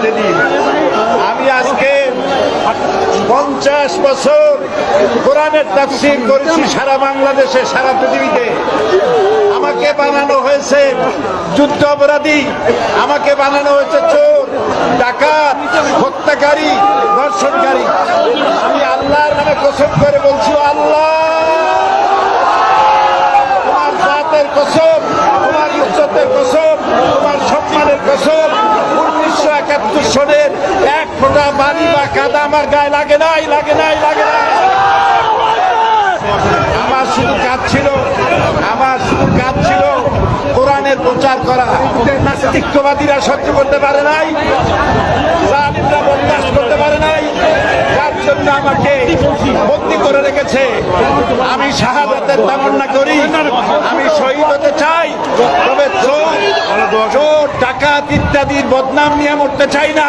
প্রতিদিন আমি আজকে পঞ্চাশ বছর কোরআনের তাফসির করেছি সারা বাংলাদেশে, সারা পৃথিবীতে। আমাকে বানানো হয়েছে যুদ্ধ অপরাধী। আমাকে বানানো হয়েছে চোর, ডাকাত, হত্যাকারী, ধর্ষণকারী। আমি আল্লাহর নামে কসম করে বলছি, আল্লাহ, তোমার জাতের কসম সনের এক ফোঁটা বাড়ি বা কাদা আমার গায়ে লাগে নাই লাগে নাই, লাগে আমার শুধু কাজ ছিল, আমার শুধু কাজ ছিল। কোরআনের প্রচার করা। নাস্তিকবাদীরা সহ্য করতে পারে নাই, জালিমরা করতে পারে নাই। যার জন্য আমাকে বন্দি করে রেখেছে। আমি শাহাদাতের তামান্না করি, আমি শহীদ হতে চাই। চোর ইত্যাদির বদনাম নিয়ে মরতে চাই না।